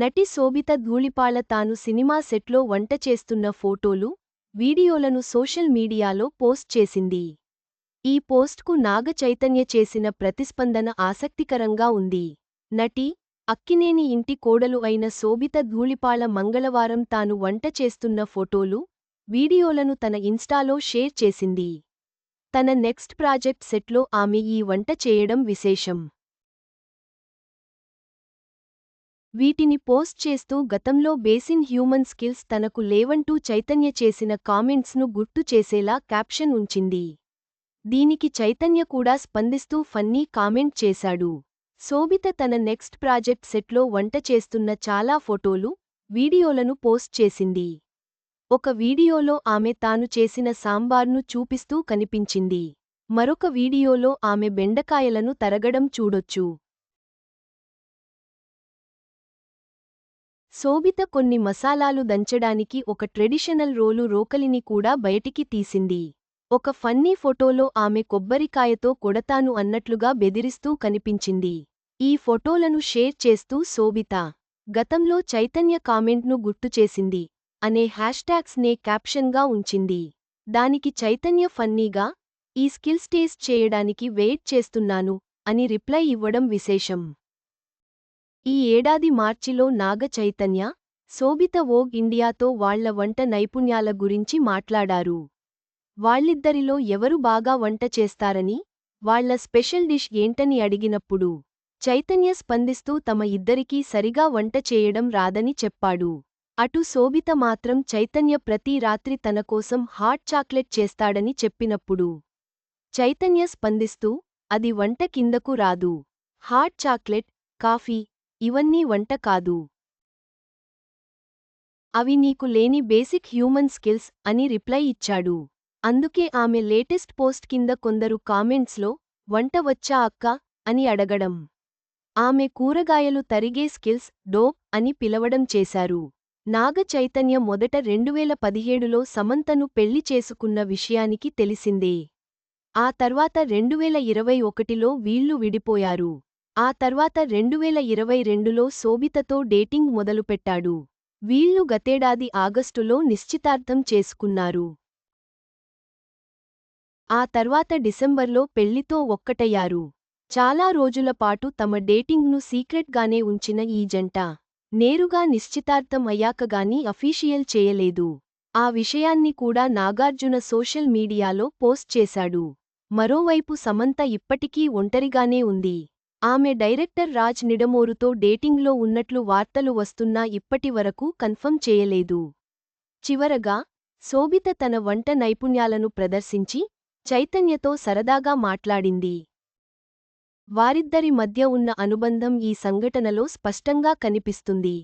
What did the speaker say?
నటి శోభిత ధూళిపాళ తాను సినిమా సెట్లో వంట చేస్తున్న ఫోటోలు వీడియోలను సోషల్ మీడియాలో పోస్ట్ చేసింది. ఈ పోస్ట్కు నాగ చైతన్య చేసిన ప్రతిస్పందన ఆసక్తికరంగా ఉంది. నటి అక్కినేని ఇంటి కోడలు అయిన శోభిత ధూళిపాళ మంగళవారం తాను వంట చేస్తున్న ఫోటోలు వీడియోలను తన ఇన్స్టాలో షేర్ చేసింది. తన నెక్స్ట్ ప్రాజెక్ట్ సెట్లో ఆమె ఈ వంట చేయడం విశేషం. వీటిని పోస్ట్ చేస్తూ గతంలో బేసిన్ హ్యూమన్ స్కిల్స్ తనకు లేవంటూ చైతన్య చేసిన కామెంట్స్ను గుర్తు చేసేలా క్యాప్షన్ ఉంచింది. దీనికి చైతన్య కూడా స్పందిస్తూ ఫన్నీ కామెంట్ చేశాడు. శోభిత తన నెక్స్ట్ ప్రాజెక్ట్ సెట్లో వంట చేస్తున్న చాలా ఫోటోలు వీడియోలను పోస్ట్ చేసింది. ఒక వీడియోలో ఆమె తాను చేసిన సాంబార్ను చూపిస్తూ కనిపించింది. మరొక వీడియోలో ఆమె బెండకాయలను తరగడం చూడొచ్చు. శోభిత కొన్ని మసాలాలు దంచడానికి ఒక ట్రెడిషనల్ రోలు రోకలిని కూడా బయటికి తీసింది. ఒక ఫన్నీ ఫోటోలో ఆమె కొబ్బరికాయతో కొడతాను అన్నట్లుగా బెదిరిస్తూ కనిపించింది. ఈ ఫోటోలను షేర్ చేస్తూ శోభిత గతంలో చైతన్య కామెంట్ను గుర్తుచేసింది అనే హ్యాష్ట్యాగ్స్ నే క్యాప్షన్గా ఉంచింది. దానికి చైతన్య ఫన్నీగా ఈ స్కిల్స్ టేస్ట్ చేయడానికి వెయిట్ చేస్తున్నాను అని రిప్లై ఇవ్వడం విశేషం. ఈ ఏడాది మార్చిలో నాగ చైతన్య శోభిత వోగ్ ఇండియాతో వాళ్ళ వంట నైపుణ్యాల గురించి మాట్లాడారు. వాళ్ళిద్దరిలో ఎవరు బాగా వంట చేస్తారని వాళ్ళ స్పెషల్ డిష్ ఏంటని అడిగినప్పుడు చైతన్య స్పందిస్తూ తమ ఇద్దరికీ సరిగా వంట చేయడం రాదని చెప్పాడు. అటు శోభిత మాత్రం చైతన్య ప్రతి రాత్రి తన కోసం హాట్ చాక్లెట్ చేస్తాడని చెప్పినప్పుడు చైతన్య స్పందిస్తూ అది వంట కిందకు రాదు. హాట్ చాక్లెట్ కాఫీ ఇవన్నీ వంట కాదు. అవి నీకు లేని బేసిక్ హ్యూమన్ స్కిల్స్ అని రిప్లై ఇచ్చాడు. అందుకే ఆమె లేటెస్ట్ పోస్ట్ కింద కొందరు కామెంట్స్లో వంట వచ్చా అక్క అని అడగడం. ఆమె కూరగాయలు తరిగే స్కిల్స్ డోప్ అని పిలవడం చేశారు. నాగ చైతన్య మొదట రెండువేల పదిహేడులో సమంతను పెళ్ళి చేసుకున్న విషయానికి తెలిసిందే. ఆ తర్వాత రెండువేల ఇరవై ఒకటిలో వీళ్ళు విడిపోయారు. ఆ తర్వాత రెండువేల ఇరవై రెండులో శోభితతో డేటింగ్ మొదలుపెట్టాడు. వీళ్ళు గతేడాది ఆగస్టులో నిశ్చితార్థం చేసుకున్నారు. ఆ తర్వాత డిసెంబర్లో పెళ్ళితో ఒక్కటయ్యారు. చాలా రోజుల పాటు తమ డేటింగ్ను సీక్రెట్గానే ఉంచిన ఈ జంట నేరుగా నిశ్చితార్థం అయ్యాకగాని అఫీషియల్ చేయలేదు. ఆ విషయాన్ని కూడా నాగార్జున సోషల్ మీడియాలో పోస్ట్ చేశాడు. మరోవైపు సమంత ఇప్పటికీ ఒంటరిగానే ఉంది. ఆమె డైరెక్టర్ రాజ్ నిడమోరుతో డేటింగ్లో ఉన్నట్లు వార్తలు వస్తున్నా ఇప్పటివరకు కన్ఫర్మ్ చేయలేదు. చివరగా శోభిత తన వంట నైపుణ్యాలను ప్రదర్శించి చైతన్యతో సరదాగా మాట్లాడింది. వారిద్దరి మధ్య ఉన్న అనుబంధం ఈ సంఘటనలో స్పష్టంగా కనిపిస్తుంది.